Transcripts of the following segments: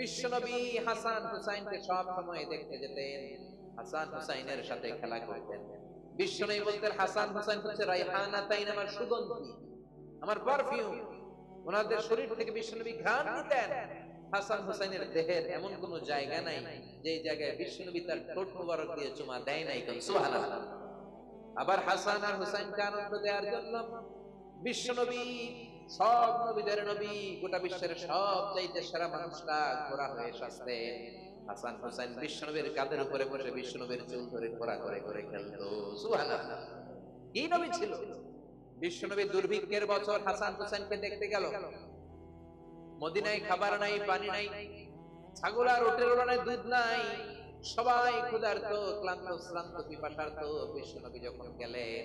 বিশ্বনবী হাসান হুসাইনকে সব সময় দেখতে যেতেন, হাসান হুসাইনের সাথে খেলা করতেন। বিশ্বনবী বলতেন, হাসান হুসাইন হচ্ছে রাইহানা, তাইন আমার সুগন্ধি, আমার পারফিউম ওনাদের শরীর থেকে বিশ্বনবী ঘ্রাণ হাসান হুসাইনের দেহের এমন কোন জায়গা নাই যে জায়গায় বিশ্বনবী তার ঠোঁট মুবারক দিয়ে চুমা দেয় নাই কোন? আবার হাসান আর হুসাইনকে আনন্দ দেওয়ার জন্য বিশ্বনবী সব নবীদের নবী, গোটা বিশ্বের সব চাইতে সেরা মানুষটা ঘোরা হয়ে সাজতে। হাসান হুসাইন বিশ্বনবীর কাঁধের উপরে বসে বিশ্বনবীর চুল ধরে ঘোরা করে করে খেলতো। সুবহানাল্লাহ। কি নবী ছিল? বিশ্বনবী দুর্ভিক্ষের বছর হাসান হুসাইনকে দেখতে গেল। মদিনায় খাবার নাই, পানি নাই, ছাগল আর ওটের ওড়ানায় দুধ নাই। সবাই ক্ষুধার্ত, ক্লান্ত, শ্রান্ত, পিপাসার্ত বিশ্বনবী যখন গেলেন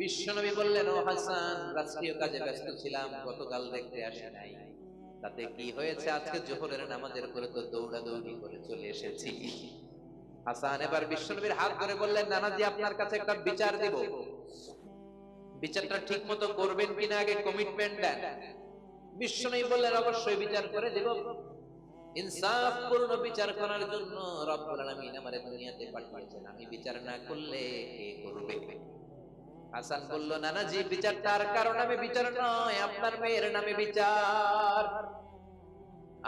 বিশ্বনবী বললেন, ও হাসান, রাষ্ট্রীয় কাজে ব্যস্ত ছিলাম, গতকাল দেখতে আসি নাই। তাতে কি হয়েছে? আজকে জোহরের নামাজের পরে তো দৌড়াদৌড়ি করে চলে এসেছি। হাসান এবার বিশ্বনবীর হাত ধরে বললেন, নানাজি, আপনার কাছে একটা বিচার দিব। বিচারটা ঠিক মতো করবেন কিনা আগে কমিটমেন্ট দেন বিশ্বনবী বললেন, অবশ্যই বিচার করে দেব। ইনসাফ পূর্ণ বিচার করার জন্য রব্বুল আলামিন আমারে দুনিয়াতে পাঠিয়েছেন। আমি বিচার না করলে কে করবে? হাসান বলল, নানাজি বিচার তার কারণ নামে বিচার নয়, আপনার মেয়ের নামে বিচার।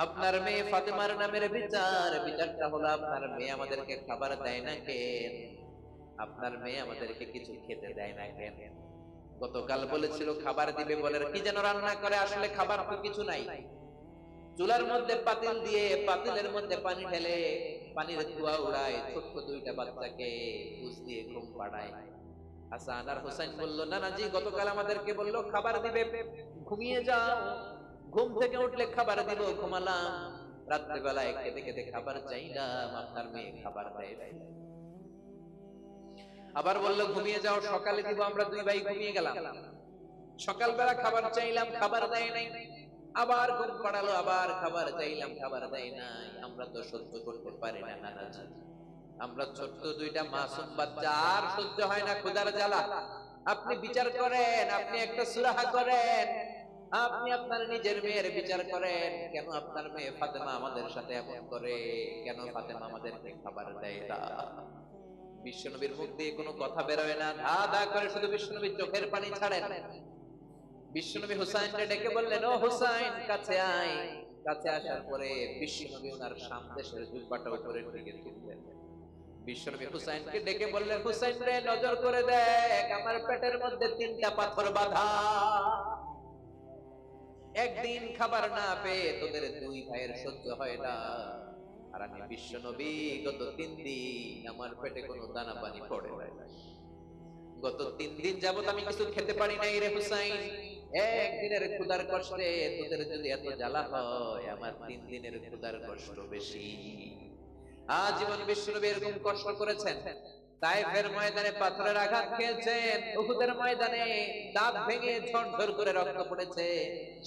আপনার মেয়ে ফাতেমার নামের বিচার, বিচারটা হলো আপনার মেয়ে আমাদেরকে খাবার দেয় না কেন? আপনার মেয়ে আমাদেরকে কিছু খেতে দেয় না কেন? গতকাল বলেছিল, খাবার দিবে বলে কি যেন রান্না করে, আসলে খাবার তো কিছু নাই। চুলার মধ্যে পাতিল দিয়ে পাতিলের মধ্যে পানি ঢেলে, পানির ধোয়া উড়ায় ছোট্ট দুইটা বাচ্চাকে বুঝ দিয়ে ঘুম পাড়ায়। হাসান আর হোসেন গতকাল আমাদেরকে খাবার দিবে। ঘুমিয়ে যাও। ঘুম থেকে উঠলে খাবার দিব, ঘুমালাম। খেতে খেতে খাবার আপনার মেয়ে খাবার আবার বলল, ঘুমিয়ে যাও, সকালে দিব, আমরা দুই ভাই ঘুমিয়ে গেলাম। সকালবেলা খাবার চাইলাম, খাবার দেয় নাই। আবার ঘুম পাড়ালো, আবার খাবার চাইলাম, খাবার দেয় নাই। আমরা তো সহ্য করতে পারি না আমরা ছোট্ট দুইটা মাসুম বাচ্চা, আর সহ্য হয় না ক্ষুধার জ্বালা। আপনি বিচার করেন, আপনি একটা সুরাহা করেন। আপনি আপনার নিজের মেয়ের বিচার করেন, কেন আপনার মেয়ে ফাতেমা আমাদের সাথে এমন করে? কেন ফাতেমা আমাদেরকে খাবার দেয় না? বিশ্বনবীর মুখ দিয়ে কোনো কথা বেরোয় না। ধা ধা করে শুধু বিশ্বনবীর চোখের পানি ছাড়েন। বিশ্বনবী হুসাইনকে ডেকে বললেন, ও হুসাইন, কাছে আয়। কাছে আসার পরে বিশ্বনবী ওনার সামদেশের জুব্বাটা উপরে ঢেকে তুললেন। বিশ্বনবী হুসাইনকে ডেকে বললেন হুসাইন রে নজর করে দেখ আমার পেটের মধ্যে তিনটা পাথর বাঁধা। একদিন খাবার না পেয়ে তোদের দুই ভাইয়ের সহ্য হয় না। আর আমি বিশ্ব নবী গত তিন দিন আমার পেটে কোনো দানা পানি পড়ে নাই। গত তিন দিন যাবত আমি কিছু খেতে পারি নাই রে হুসাইন। একদিনের ক্ষুদার কষ্টে তোদের যদি এত জ্বালা হয় আমার তিন দিনের ক্ষুদার কষ্ট বেশি। আজীবন বিশ্বনবী এরকম কষ্ট করেছেন। তাইফের ময়দানে পাথরের আঘাত খেয়েছেন, উহুদের ময়দানে দাঁত ভেঙে ঝরঝর করে রক্ত পড়েছে।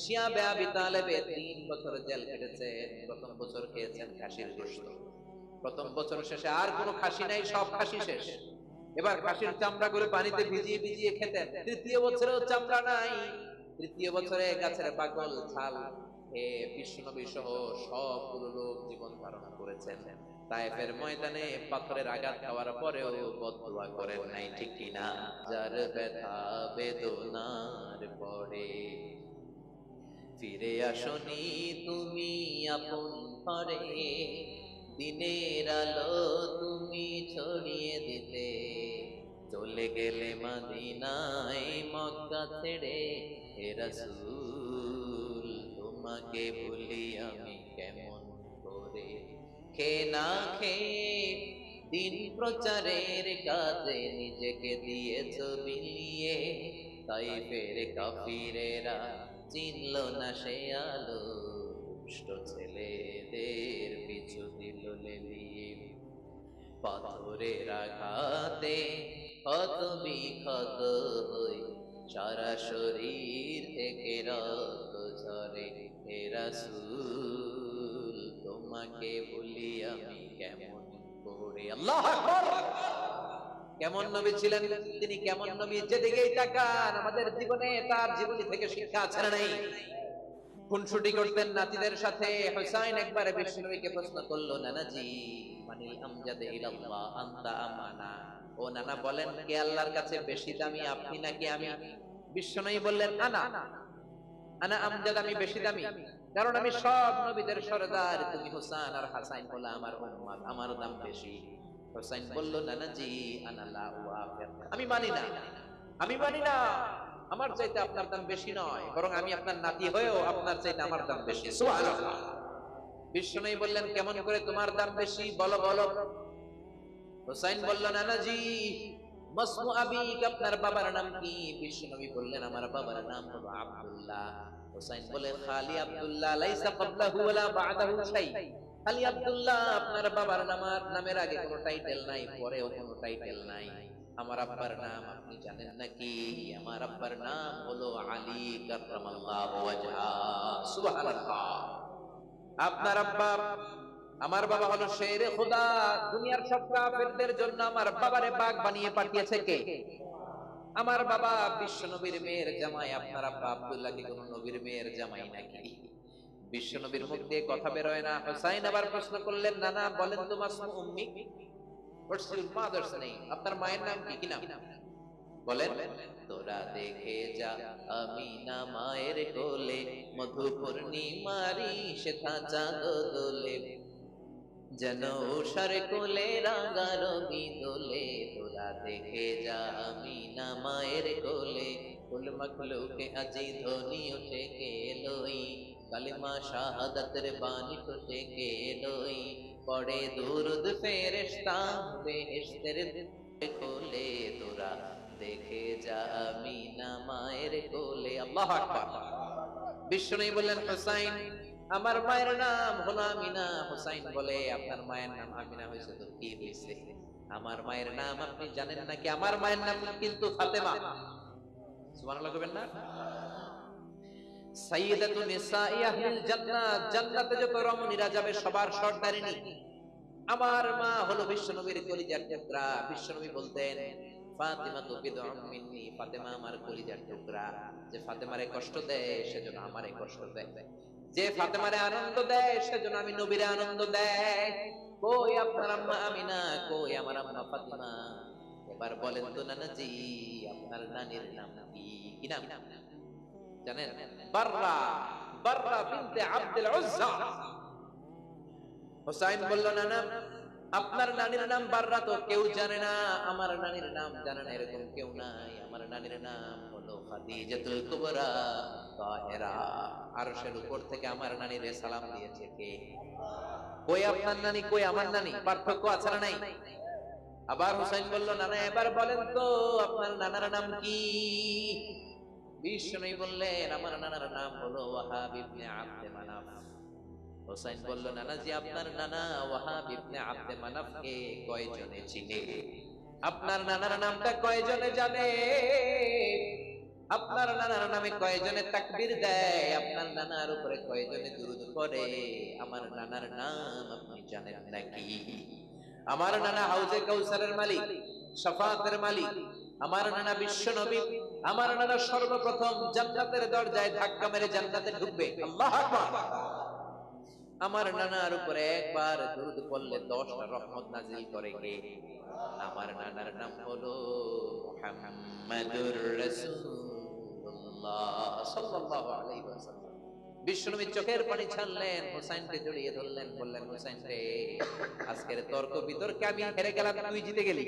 শিয়াবে আবি তালেবে তিন বছর জেল কেটেছেন প্রথম বছর খেয়েছেন খাসির গোশত। প্রথম বছর শেষে আর কোনো খাসি নাই, সব খাসি শেষ। এবার খাসির চামড়া করে পানিতে ভিজিয়ে ভিজিয়ে খেতেন। তৃতীয় বছরেও চামড়া নাই। তৃতীয় বছরে গাছের পাগল ছাল এ বিশ্বনবী সহ সবগুলো লোক জীবন ধারণ করেছেন। তাইফের ময়দানে পাথরের আঘাত খাওয়ার পরেও বদদুয়া করেন নাই, ঠিক কিনা? যার ব্যথা বেদনার পরে। ফিরে আসনি তুমি আপন ঘরে, দিনের আলো তুমি ছড়িয়ে দিতে। চলে গেলে মাদিনায় মক্কা ছেড়ে হে রাসূল তোমাকে ভুলি আমি কেমন খে না খেয়ে দিন প্রচারের কাজে নিজেকে দিয়েছ বিলিয়ে। তাই ফের কাফিরেরা চিনল না সে আলো। ছেলেদের পিছু পাথরের আঘাতে ক্ষত বিক্ষত হই। সারা শরীর থেকে রক্ত ঝরে হে রাসূল। তোমাকে বলি আমি কেমন করে। আল্লাহ কেমন নবী ছিলেন? তিনি কেমন নবী? যেদিকেই তাকান, আমাদের জীবনে তার জীবনী থেকে শিক্ষা আছে না নাই? খুনসুটি করতেন নাতিদের সাথে। হুসাইন একবার বিষ্ণুনবীকে প্রশ্ন করল, নানাজি মানিল আমজাদে ইলাল্লাহ, আনতা আমানা? ও নানা বলেন, কে আল্লাহর কাছে বেশি দামি, আপনি নাকি আমি? বিষ্ণুনবী বললেন, আনা। আনা আমজাদ আমি বেশি দামি। কারণ আমি সব নবীদের সরদার। তুমি হুসাইন আর হাসাইন বলে আমার দাম বেশি। হুসাইন আমি মানি না। আমি মানি না। আমার চাইতে আপনার দাম বেশি নয়। বরং আমি আপনার নাতি হয়েও আপনার চাইতে আমার দাম বেশি। সুবহানাল্লাহ। বললেন, কেমন করে তোমার দাম বেশি? বলো বলো। হুসাইন বলল নানাজি মাসমু আবিক, আপনার বাবার নাম কি? বিষ্ণু বললেন, আমার বাবার নাম হলো আব্দুল্লাহ। হুসাইন বলে, খালি আব্দুল্লাহ লাইসা ক্বাবলাহু ওয়ালা বা'দাহু শাই। খালি আব্দুল্লাহ, আপনার বাবার নামার নামের আগে কোনো টাইটেল নাই, পরেও কোনো টাইটেল নাই। আমার আব্বার নাম আপনি জানেন নাকি? আমার আব্বার নাম হলো আলী কাররামাল্লাহু ওয়াজহা। সুবহানাল্লাহ। আপনার আব্বা আমার বাবা হলো শেরে খোদা, দুনিয়ার সব কাফেরদের জন্য আমার বাবারে বাগ বানিয়ে পাঠিয়েছে কে? আমার বাবা বিশ্ব নবীর মেয়ের জামাই, আপনার আব্বা আব্দুল্লাহ কি কোন নবীর মেয়ের জামাই নাকি? বিশ্ব নবীর মুখ দিয়ে কথা বেরোয় না। হোসাইন আবার প্রশ্ন করলেন, নানা, বলেন তো Masmu Ummi, what's your mother's name? আপনার মায়ের নাম কি? কি নাম? বলেন, তোরা দেখে যা, আমি না মায়ের কোলে মধু পূর্ণিমারি সেথা চাঁদ দোলে যেন উষার কোলে রাঙা রবি দোলে, তোরা দেখে যা আমি না মায়ের কোলে। কুল মখলুকে আজি ধ্বনি উঠে কে লই কালিমা শাহাদাতের বাণী ফুটে কে লই পড়ে দুরুদ ফেরেশতা, বেহেশতের কোলে, তোরা দেখে যা আমি না মায়ের কোলে। আল্লাহ আকবার। বিষ্ণু বললেন, হুসাইন আমার মায়ের নাম হলো আমিনা হুসাইন বলে আপনার মায়ের নাম আমিনা হয়েছে তো কি হয়েছে? আমার মায়ের নাম আপনি জানেন নাকি? আমার মায়ের নাম কিন্তু ফাতেমা। সুবহানাল্লাহ কইবেন না? সাইয়্যিদাতু নিসাই আহলিল জান্নাত, জান্নাতে যত রমণীরা যাবে সবার সর্দারিনী আমার মা হলো বিশ্বনবীর কলিজার টুকরা। বিশ্বনবী বলতেন ফাতিমা তো বিদউম মিন্নি, ফাতেমা আমার কলিজার টুকরা। যে ফাতেমারে কষ্ট দেয়, সেজন্য আমারে কষ্ট দেয়। যে ফাতেমারে আনন্দ দেয় সেজন্য আমি নবীরে আনন্দ দেয়। কই আপনার আম্মা আমিনা? কই আমার আম্মা ফাতিমা? এবার বলেন তো নানাজি আপনার নানির নাম কি? কি নাম? জানেন? বাররা বাররা বিনতে আব্দুল উজ্জা। হুসাইন বলল নানা আপনার নানির নাম বাররা তো কেউ জানে না। আমার নানির নাম জানে না এরকম কেউ নাই। আমার নানির নাম খাদিজাতুল কুবরা, তাহেরা, আরশের উপর থেকে আমার সালাম দিয়েছে কে? কই আপনার নানি, কই আমার নানি? পার্থক্য আছে না নাই? আবার হুসাইন বলল নানা এবার বলেন তো, আপনার নানার নাম কি? বললেন, আমার নানার নাম হলো ওয়াহাব ইবনে আব্দে মানাফ। বলল, নানাজি, আপনার নানা ওয়াহাব ইবনে আব্দে কয়জনে চিনে? আপনার নানার নামটা কয়জনে জানে? আপনার নানার নামে কয়জনে তাকবীর দেয়? আপনার নানার উপরে কয়জনে দুরুদ পড়ে? আমার নানার নাম আপনি জানেন নাকি? আমার নানা হাউজে কাউসারের মালিক, শাফাতের মালিক, আমার নানা বিশ্ব নবী, আমার নানা সর্বপ্রথম জান্নাতের দরজায় ধাক্কা মেরে জান্নাতে ঢুকবে। আল্লাহ আকবার। আমার নানার উপরে একবার দুরুদ পড়লে দশটা রহমত নাজিল করে কে আমার নানার নাম হলো মুহাম্মাদুর রাসূলুল্লাহ সাল্লাল্লাহু আলাইহি ওয়াসাল্লাম। বিশ্বনবী চোখের পানি ছাড়লেন হুসাইনকে জড়িয়ে ধরলেন বললেন হুসাইন রে আজকের তর্ক বিতর্কে আমি হেরে গেলাম তুই জিতে গেলি।